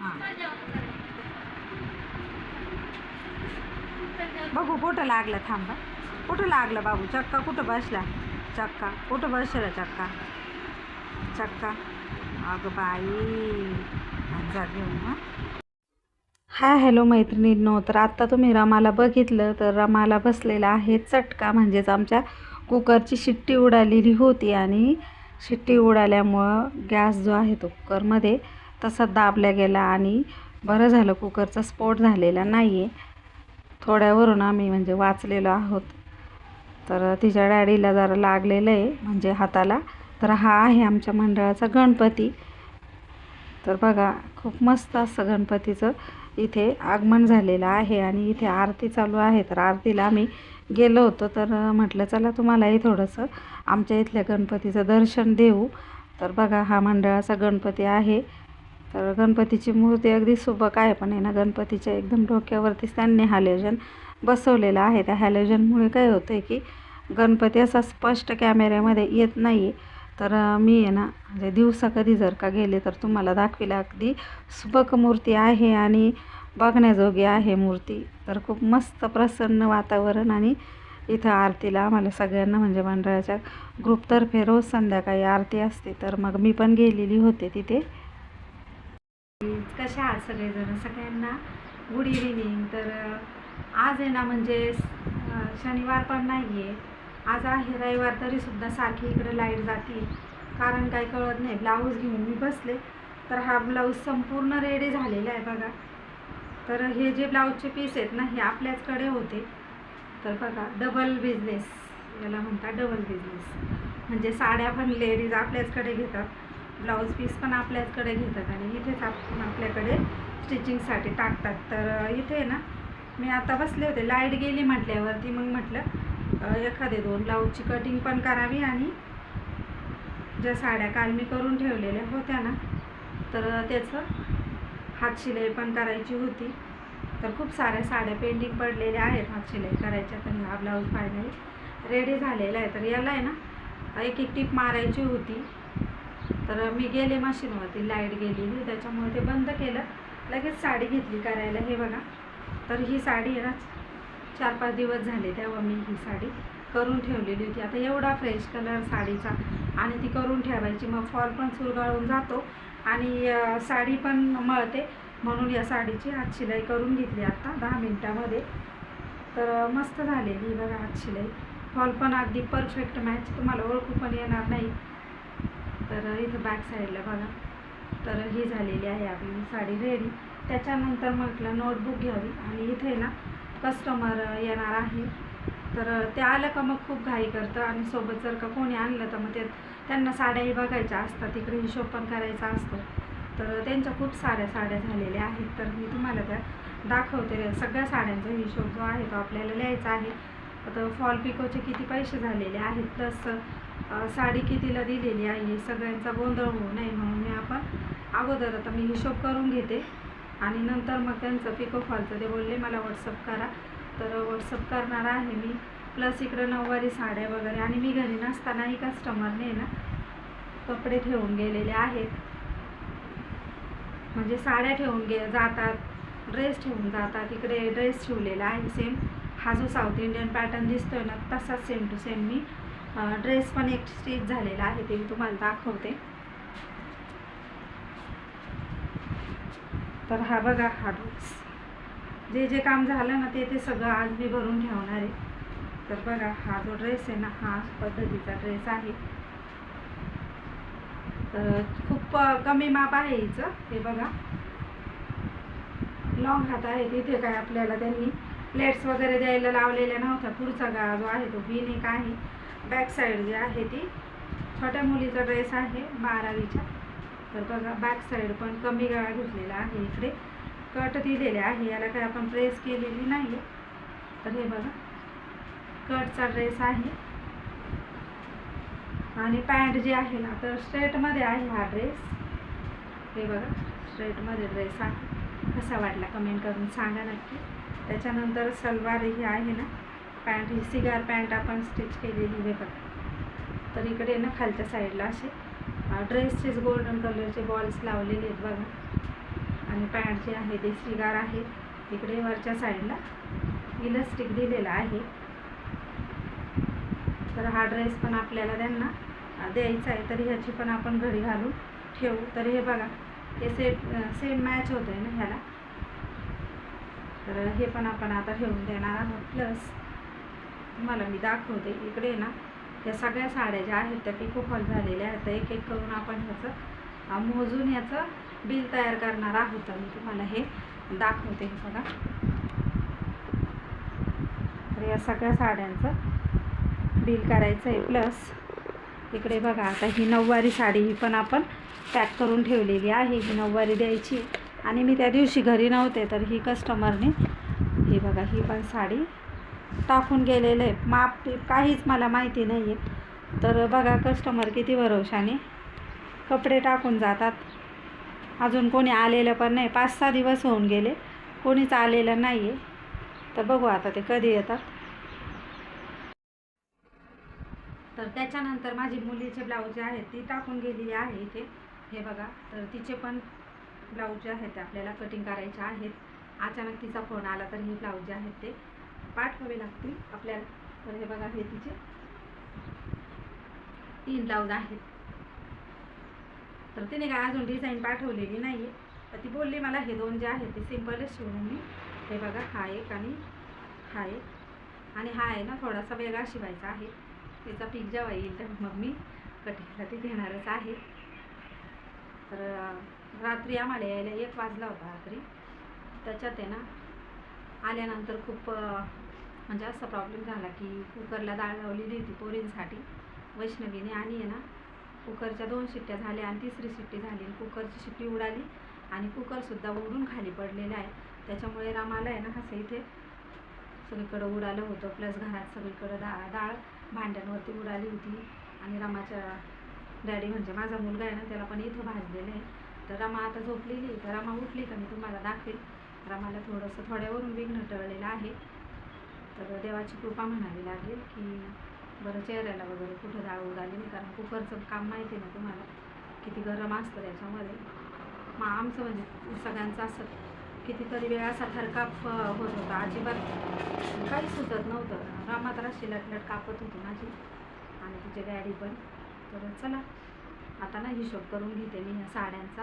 हां. बघू कुठं लागलं थांबा कुठं लागलं बाबू? चक्का कुठं बसला? चक्का. कुठं बसला चक्का? चक्का. अगं बाई. जा घेऊ हां. हाय हॅलो मैत्रिणींनो तर आत्ता तुम्ही रमाला बघितलं तर रमाला बसलेला आहे चटका. म्हणजेच आमच्या कुकरची शिट्टी उडालेली होती आणि शिट्टी उडाल्यामुळं गॅस जो आहे तो कुकरमध्ये तसा दाबल्या गेला आणि बरं झालं कुकरचा स्फोट झालेला नाही आहे थोड्यावरून आम्ही म्हणजे वाचलेलो आहोत. तर तिच्या डॅडीला जरा लागलेलं आहे म्हणजे हाताला. तर हा आहे आमच्या मंडळाचा गणपती. तर बघा खूप मस्त असं गणपतीचं इथे आगमन झालेलं आहे आणि इथे आरती चालू आहे. तर आरतीला आम्ही गेलो होतो. तर म्हटलं चला तुम्हालाही थोडंसं आमच्या इथल्या गणपतीचं दर्शन देऊ. तर बघा हा मंडळाचा गणपती आहे. तर गणपतीची मूर्ती अगदी सुबक आहे पण आहे ना गणपतीच्या एकदम डोक्यावरतीच त्यांनी हॅलोजन बसवलेलं आहे. त्या हॅलोजनमुळे काय होतं आहे की गणपती असा स्पष्ट कॅमेऱ्यामध्ये येत नाही आहे तर मी आहे ना म्हणजे दिवसा कधी जर का गेले तर तुम्हाला दाखविला अगदी सुबक मूर्ती आहे आणि बघण्याजोगी आहे मूर्ती. तर खूप मस्त प्रसन्न वातावरण आणि इथं आरतीला आम्हाला सगळ्यांना म्हणजे मंडळाच्या ग्रुपतर्फे रोज संध्याकाळी आरती असते. तर मग मी पण गेलेली होते तिथे. कशा आहात सगळेजण? सगळ्यांना गुड इव्हिनिंग तर आज आहे ना म्हणजे शनिवार पण नाही आहे आज आहे रविवार तरीसुद्धा सारखी इकडे लाइट जाते. कारण काही कळत नाही. ब्लाऊज घेऊन मी बसले. तर हा ब्लाऊज संपूर्ण रेडी झालेला आहे बघा. तर हे जे ब्लाऊजचे पीस आहेत ना हे आपल्याचकडे होते. तर बघा डबल बिझनेस याला म्हणतात डबल बिझनेस म्हणजे साड्या पण लेडीज आपल्याचकडे घेतात. ब्लाऊज पीस पण आपल्याचकडे घेतात आणि इथेच आपण आपल्याकडे स्टिचिंगसाठी टाकतात. तर इथे ना मी आता बसले होते. लाइट गेली म्हटल्यावरती मग म्हटलं एखादे दोन ब्लाऊजची कटिंग पण करावी आणि ज्या साड्या काल मी करून ठेवलेल्या होत्या ना तर त्याचं हातशिलाई पण करायची होती. तर खूप साऱ्या साड्या पेंडिंग पडलेल्या आहेत हातशिलाई करायच्या तर हा ब्लाऊज फायनली रेडी झालेला आहे. तर याला आहे ना एक एक टीप मारायची होती. तर मी गेले मशीनवरती लाइट गेलेली त्याच्यामुळे ते बंद केलं. लगेच साडी घेतली करायला हे बघा. तर ही साडी आहे ना चार पाच दिवस झाले तेव्हा मी ही साडी करून ठेवलेली होती. आता एवढा फ्रेश कलर साडीचा आणि ती करून ठेवायची. मग फॉल पण सुरगाळून जातो आणि साडी पण मळते. म्हणून या साडीची हातशिलाई करून घेतली आत्ता दहा मिनटामध्ये. तर मस्त झालेली बघा हातशिलाई फॉल पण अगदी परफेक्ट मॅच तुम्हाला ओळखू पण येणार नाही. तर इथं बॅक साईडला बघा. तर ही झालेली आहे आपली साडी रेडी त्याच्यानंतर म्हटलं नोटबुक घ्यावी. आणि इथे ना कस्टमर येणार आहे. तर ते आलं का मग खूप घाई करतं. आणि सोबत जर का कोणी आणलं तर मग ते त्यांना साड्याही बघायच्या असतात. तिकडे हिशोब पण करायचा असतो. तर त्यांच्या खूप साऱ्या साड्या झालेल्या आहेत. तर मी तुम्हाला त्या दाखवते. सगळ्या साड्यांचा हिशोब जो आहे तो आपल्याला लिहायचा आहे. आता फॉल पिकोचे किती पैसे झालेले आहेत. प्लस साडी कितीला दिलेली आहे सगळ्यांचा गोंधळ होऊ नये म्हणून मी आपण अगोदर आता मी हिशोब करून घेते. आणि नंतर मग त्यांचं पिको फॉलचं ते बोलले मला व्हॉट्सअप करा. तर व्हॉट्सअप करणार आहे मी. प्लस इकडं नऊवारी साड्या वगैरे. आणि मी घरी नसतानाही कस्टमरने ना कपडे ठेवून गेलेले आहेत. म्हणजे साड्या ठेवून गे जातात. ड्रेस ठेवून जातात. इकडे ड्रेस ठेवलेला आहे सेम हा जो साऊथ इंडियन पॅटर्न दिसतोय ना तसाच सेम टू सेम मी ड्रेस पण एक स्टिच झालेला आहे ते मी तुम्हाला दाखवते. तर हा बघा हा ड्रेस जे जे काम झालं ना ते ते सगळं आज मी भरून ठेवणार आहे. तर बघा हा जो ड्रेस आहे ना हा पद्धतीचा ड्रेस आहे. तर खूप कमी माप आहे हिचं हे बघा. लॉंग हात आहे तिथे काय आपल्याला त्यांनी प्लेट्स वगैरे द्यायला लावलेल्या नव्हत्या. पुढचा गा जो आहे तो बीन एक आहे. बॅक साईड जी आहे ती. छोट्या मुलीचा ड्रेस आहे बारावीच्या. तर बघा बॅक साईड पण कमी गळा घेतलेला आहे इकडे. कट दिलेले आहे याला काय आपण प्रेस केलेली नाही तर हे बघा कटचा ड्रेस आहे. आणि पॅन्ट जी आहे ना तर स्ट्रेटमध्ये आहे हा ड्रेस हे बघा स्ट्रेटमध्ये ड्रेस आहे. कसा वाटला कमेंट करून सांगा नक्की. त्याच्यानंतर सलवार ही आहे ना पॅन्ट ही सिगार पॅन्ट आपण स्टिच केलेली आहे बघा. तर इकडे ना खालच्या साईडला असे. ड्रेसचेच गोल्डन कलरचे बॉल्स लावलेले आहेत बघा. आणि पॅन्ट जे आहे ते सिगार आहे. इकडे वरच्या साईडला इलस्टिक दिलेला आहे. तर हा ड्रेस पण आपल्याला त्यांना द्यायचा आहे. तर ह्याची पण आपण घडी घालून ठेवू. तर हे बघा हे सेट सेम मॅच होतं आहे ना ह्याला. तर हे पण आपण आता ठेवून देणार आहोत. प्लस तुम्हाला मी दाखवते. इकडे ना त्या सगळ्या साड्या ज्या आहेत त्या पिको फॉल झालेल्या आहेत. तर एक एक करून आपण ह्याचं मोजून याचं बिल तयार करणार आहोत. मी तुम्हाला हे दाखवते हे बघा. तर या सगळ्या साड्यांचं बिल करायचं आहे. प्लस इकडे बघा आता ही नऊवारी साडी ही पण आपण पॅक करून ठेवलेली आहे. ही नऊवारी द्यायची. आणि मी त्या दिवशी घरी नव्हते तर ही कस्टमरने ही बघा ही पण साडी टाकून गेलेलं आहे माप काहीच मला माहिती नाही आहे तर बघा कस्टमर किती भरोशाने कपडे टाकून जातात. अजून कोणी आलेलं पण नाही. पाच सहा दिवस होऊन गेले. कोणीच आलेलं नाही आहे तर बघू आता ते कधी येतात. तर त्याच्यानंतर माझी मुलीचे ब्लाऊज जे आहेत ती टाकून गेलेली आहे इथे. हे बघा. तर तिचे पण ब्लाऊज जे आहेत ते आपल्याला कटिंग करायचे आहेत. अचानक तिचा फोन आला तर हे ब्लाऊज जे आहेत ते पाठवावे लागतील आपल्याला. तर हे बघा हे तिचे तीन ब्लाऊज आहेत. तर तिने काय अजून डिझाईन पाठवलेली नाही आहे तर ती बोलली मला हे दोन जे आहेत ते सिम्पलच शिवून मी हे बघा हा एक आणि हा एक. आणि हा आहे ना थोडासा वेगळा शिवायचा आहे. त्याचा पीक जेव्हा येईल तेव्हा मग मी कटिंगला ते घेणारच आहे. तर रात्री आम्हाला यायला एक वाजला होता रात्री. त्याच्यात आहे ना आल्यानंतर खूप म्हणजे असा प्रॉब्लेम झाला की कुकरला डाळ लावलेली होती पोरींसाठी. वैष्णवीने आणि आहे ना कुकरच्या दोन शिट्ट्या झाल्या आणि तिसरी शिट्टी झाली. आणि कुकरची शिट्टी उडाली आणि कुकरसुद्धा उडून खाली पडलेला आहे. त्याच्यामुळे रामाला आहे ना असं इथे सगळीकडं उडालं होतं. प्लस घरात सगळीकडं डाळ डाळ भांड्यांवरती उडाली होती. आणि रामाच्या डॅडी म्हणजे माझा मुलगा आहे ना त्याला पण इथं भाजलेलं आहे. तर रमा आता झोपलेली तर रमा उठली का मी तुम्हाला दाखवेल रमाला थोडंसं थोड्यावरून विघ्न टळलेलं आहे. तर देवाची कृपा म्हणावी लागेल की बरं चेहऱ्याला वगैरे कुठं डाळ उडाली नाही. कारण कुकरचं काम माहिती आहे ना तुम्हाला. किती गरम असतं त्याच्यामध्ये. मग आमचं म्हणजे सगळ्यांचं असं कितीतरी वेळा असा थरकाप होत होता. अजिबात काही सुचत नव्हतं. रामात राशी लटलट कापत होती माझी आणि तिची डॅडी पण. तर चला आता ना हिशोब करून घेते मी ह्या साड्यांचा.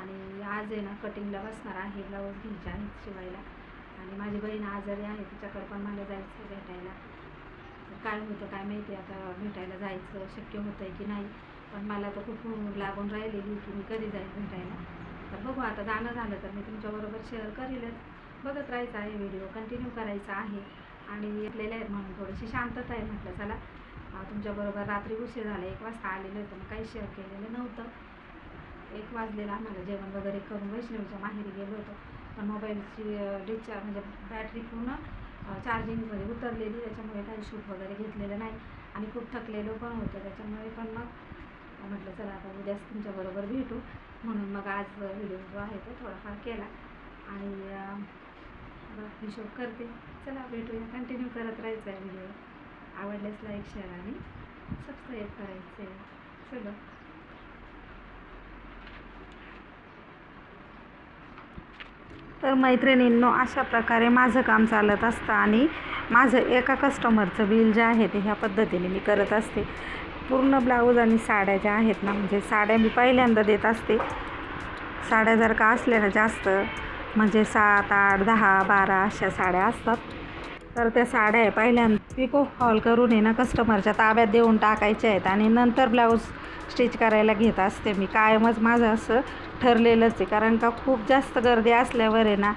आणि आज आहे ना कटिंगला बसणार आहे ब्लाऊज घ्यायचे आहेत शिवायला. आणि माझी बहीण आजारी आहे तिच्याकडे पण मला जायचं भेटायला. तर काय होतं काय माहिती आता भेटायला जायचं शक्य होतं आहे की नाही पण मला तर खूप लागून राहिलेली की मी कधी जाईल भेटायला. तर बघू आता जाणं झालं तर मी तुमच्याबरोबर शेअर करीलच. बघत राहायचं आहे व्हिडिओ कंटिन्यू करायचा आहे. आणि येतलेले आहेत म्हणून थोडीशी शांतता आहे म्हटलं चला. तुमच्याबरोबर रात्री उशीर झाला एक वाजता आलेलं होतं मग काही शेअर केलेलं नव्हतं. एक वाजलेलं आम्हाला जेवण वगैरे करून वैष्णवीच्या माहेरी गेलो होतो. मोबाईलची डिस्चार्ज म्हणजे बॅटरी पूर्ण चार्जिंगमध्ये उतरलेली त्याच्यामुळे काही शूट वगैरे घेतलेलं नाही. आणि खूप थकलेलो पण होतं त्याच्यामुळे पण मग म्हटलं चला आता उद्याच तुमच्याबरोबर भेटू. म्हणून मग आज व्हिडिओ जो आहे तो थोडाफार केला. आणि हिशोब करते. चला भेटूया. कंटिन्यू करत राहायचं आहे व्हिडिओ आवडल्यास लाईक शेअर आणि सबस्क्राईब करायचं आहे चलो. तर मैत्रिणींनो अशा प्रकारे माझं काम चालत असतं आणि माझं एका कस्टमरचं बिल जे आहे ते ह्या पद्धतीने मी करत असते. पूर्ण ब्लाऊज आणि साड्या ज्या आहेत ना म्हणजे साड्या मी पहिल्यांदा देत असते. साड्या जर का असल्या ना जास्त म्हणजे सात आठ दहा बारा अशा साड्या असतात. तर त्या साड्या आहे पहिल्यांदा पिको हॉल करून आहे ना कस्टमरच्या ताब्यात देऊन टाकायच्या आहेत आणि नंतर ब्लाऊज स्टिच करायला घेत असते मी. कायमच माझं असं ठरलेलंच आहे. कारण का खूप जास्त गर्दी असल्यावर आहे ना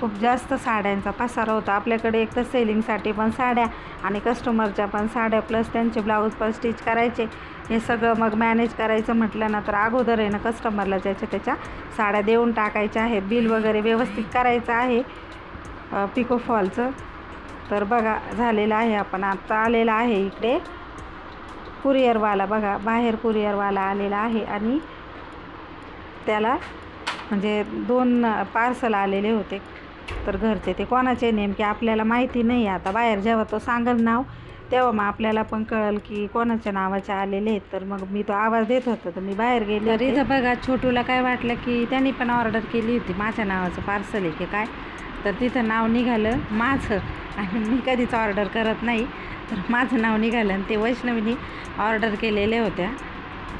खूप जास्त साड्यांचा पसारा होता. आपल्याकडे एक तर सेलिंगसाठी पण साड्या आणि कस्टमरच्या पण साड्या प्लस त्यांचे ब्लाऊज पण स्टिच करायचे. हे सगळं मग मॅनेज करायचं म्हटलं ना तर अगोदर आहे ना कस्टमरला ज्याच्या त्याच्या साड्या देऊन टाकायच्या आहेत बिल वगैरे व्यवस्थित करायचं आहे पिको फॉलचं तर बघा झालेलं आहे. आपण आता आलेला आहे इकडे. कुरिअरवाला बघा बाहेर कुरिअरवाला आलेला आहे. आणि त्याला म्हणजे दोन पार्सल आलेले होते. तर घरचे ते कोणाचे नेमके आपल्याला माहिती नाही आता बाहेर जेव्हा तो सांगेल नाव तेव्हा मग आपल्याला पण कळल की कोणाच्या नावाचे आलेले आहेत. तर मग मी तो आवाज देत होता. तर मी बाहेर गेले तर इथं बघा छोटूला काय वाटलं की त्यांनी पण ऑर्डर केली होती. माझ्या नावाचं पार्सल आहे की काय? तर तिथं नाव निघालं माझं. आणि मी कधीच ऑर्डर करत नाही. तर माझं नाव निघालं आणि ते वैष्णवीनी ऑर्डर केलेल्या होत्या.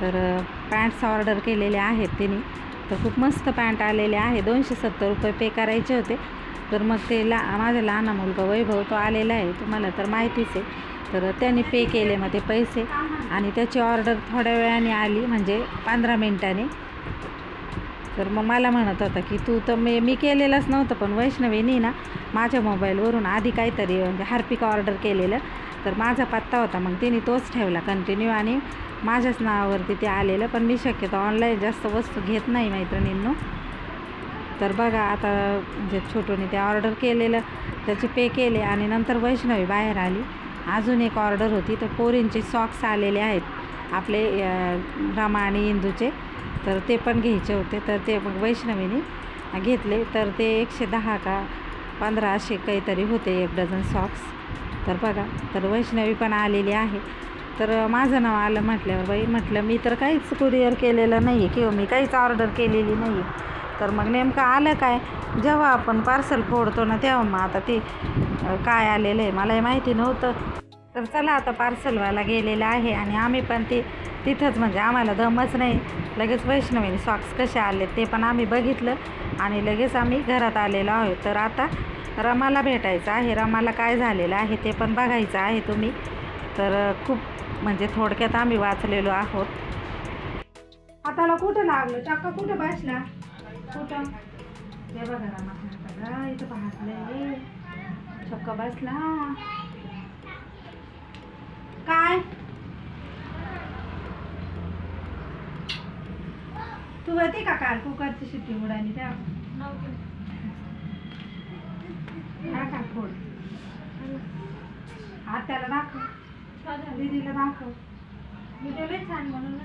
तर पॅन्ट्स ऑर्डर केलेले आहेत तिने. तर खूप मस्त पॅन्ट आलेले आहे. दोनशे सत्तर रुपये पे करायचे होते. तर मग ते ला माझा लहान मुलगा वैभव तो आलेला आहे. तुम्हाला तर माहितीच आहे. तर त्यांनी पे केले मग ते पैसे. आणि त्याची ऑर्डर थोड्या वेळाने आली म्हणजे पंधरा मिनटाने. तर मग मला म्हणत होता की तू तर मी मी केलेलंच नव्हतं पण वैष्णवीनी ना माझ्या मोबाईलवरून आधी काहीतरी म्हणजे हार्पिक ऑर्डर केलेलं. तर माझा पत्ता होता. मग तिने तोच ठेवला कंटिन्यू आणि माझ्याच नावावरती ते आलेलं. पण मी शक्यतो ऑनलाईन जास्त वस्तू घेत नाही मैत्रिणींनो. तर बघा आता जे छोटूने ते ऑर्डर केलेलं त्याचे पे केले आणि नंतर वैष्णवी बाहेर आली. अजून एक ऑर्डर होती. तर पोरींचे सॉक्स आलेले आहेत आपले रमा आणि इंदूचे. तर ते पण घ्यायचे होते. तर ते मग वैष्णवीने घेतले. तर ते एकशे दहा का पंधराशे काहीतरी होते एक डझन सॉक्स तर बघा तर वैष्णवी पण आलेली आहे. तर माझं नाव आलं म्हटल्यावर बाई म्हटलं मी तर काहीच कुरिअर केलेलं नाही आहे किंवा मी काहीच ऑर्डर केलेली नाही आहे तर मग नेमकं आलं काय? जेव्हा आपण पार्सल फोडतो ना तेव्हा मग आता ते काय आलेलं आहे मलाही माहिती नव्हतं. तर चला आता पार्सलवाला गेलेला आहे आणि आम्ही पण ते तिथंच म्हणजे आम्हाला दमच नाही. लगेच वैष्णवीने सॉक्स कसे आले ते पण आम्ही बघितलं आणि लगेच आम्ही घरात आलेलो आहोत. तर आता रमाला भेटायचं आहे. रमाला काय झालेलं आहे ते पण बघायचं आहे तुम्ही. तर खूप म्हणजे थोडक्यात आम्ही वाचलेलो आहोत. हाताला कुठं लागलं? चक्का कुठं बसला? कुठं? हे बघा रमा इथं पाहतलं चक्का बसला. काय? तू होती का काल कुकरची शिट्टी उडाली त्या टाका फोड आत्याला दाखव. दीदीला दाखव. छान म्हणून?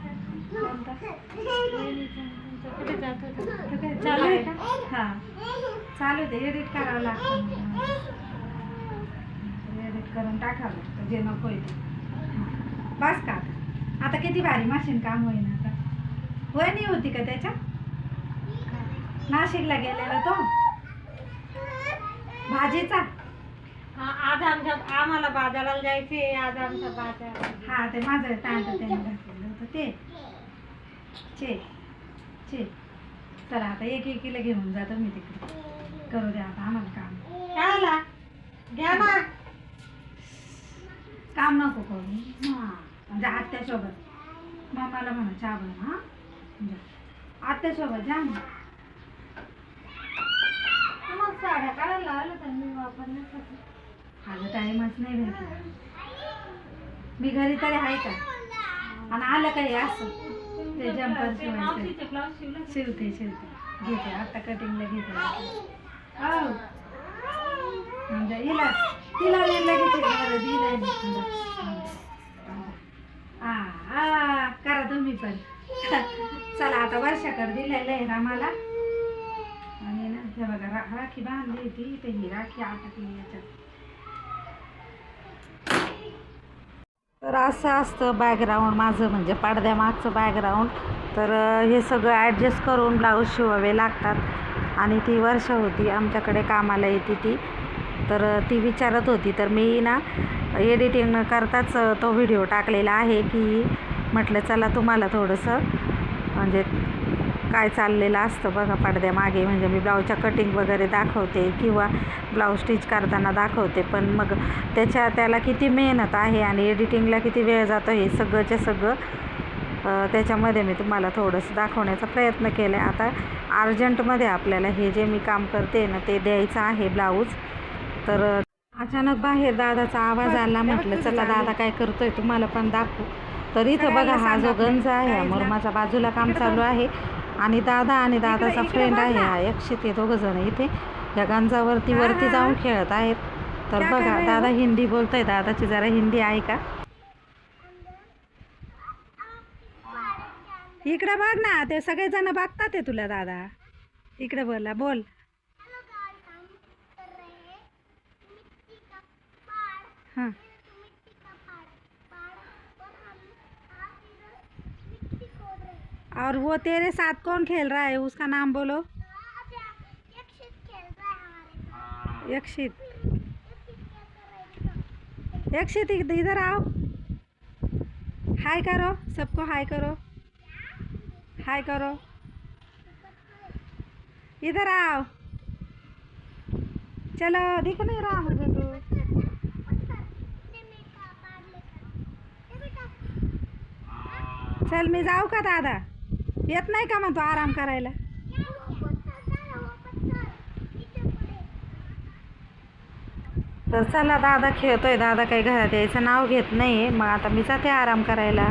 कुठे जात? होता चालू आहे का? हा. चालू आहे एडिट करावं लागतं. एडिट करून टाकावं लागतं जे नको बस का? आता? किती भारी मशीन काम होईन आता. वय नाही होती का त्याच्या नाशिकला गेलेला तो? भाजीचा? हा, आज आमच्या आम्हाला बाजाराला जायचे आज आमचा बाजार हा ते माझं तांट त्याने घातलेलं होतं ते. चे चे चला आता एक एकीला घेऊन जातो मी तिकडे. करू द्या आता आम्हाला काम. काय आला. घ्या ना. काम नको करू. हां म्हणजे आत्यासोबत. मामाला म्हणा चहा बन हां. जा. आत्यासोबत जा ना. साड्या काढायला आलं तर मी वापरण्यासाठी माझा टाईमच नाही भेटला. मी घरी तरी आहे का? आणि आलं काही असं? ते जम्पर शिवायचं. शिवते शिवते. घेते आता कटिंगला घेते. हो म्हणजे हिला तिला नाही लगेच बरं. आ आ करा तुम्ही पण. चला आता वर्षाकर दिलेलं आहे रामाला. ना हे बघा रा राखी बांधली होती तर ही राखी आटकली याच्यात तर असं असतं बॅकग्राऊंड माझं म्हणजे पडद्यामागचं बॅकग्राऊंड तर हे सगळं ॲडजस्ट करून ब्लाऊज शिवावे लागतात. आणि ती वर्षा होती आमच्याकडे कामाला येते ती. तर ती विचारत होती तर मी ना एडिटिंग न करताच तो व्हिडिओ टाकलेला आहे की म्हटलं चला तुम्हाला थोडंसं म्हणजे काय चाललेलं असतं बघा पडद्यामागे म्हणजे मी ब्लाऊजच्या कटिंग वगैरे दाखवते किंवा ब्लाऊज स्टिच करताना दाखवते. पण मग त्याच्या त्याला किती मेहनत आहे आणि एडिटिंगला किती वेळ जातो हे सगळंच्या सगळं त्याच्यामध्ये मी तुम्हाला थोडंसं दाखवण्याचा प्रयत्न केला आहे आता अर्जंटमध्ये आपल्याला हे जे मी काम करते ना ते द्यायचं आहे ब्लाऊज. तर अचानक बाहेर दादाचा आवाज आला म्हटलं चला दादा काय करतोय तुम्हाला पण दाखवू. तर इथं बघा हा जो गंज आहे हा मुरमाच्या बाजूला काम चालू आहे. आणि दादा आणि दादाचा फ्रेंड आहे हा एकशे ते दोघं जण इथे. या गंजावरती वरती जाऊन खेळत आहेत. तर बघा दादा हिंदी बोलतोय. दादाची जरा हिंदी आहे का? इकडे बघ ना ते सगळेजण बघतात ते तुला दादा. इकडे बोला बोल. हां. और वो तेरे साथ कौन खेल रहा है? उसका नाम बोलो। यक्षित। यक्षित, इध- इधर आओ। हाय करो, सबको हाय करो। हाय करो। इधर आओ। चलो, दिख नहीं रहा मुझे तो चल मी जाऊ का दादा। येत नाही का म्हणतो आराम करायला? तर चला दादा खेळतोय. दादा काही घरात यायचं नाव घेत नाही मग आता मी जाते आराम करायला.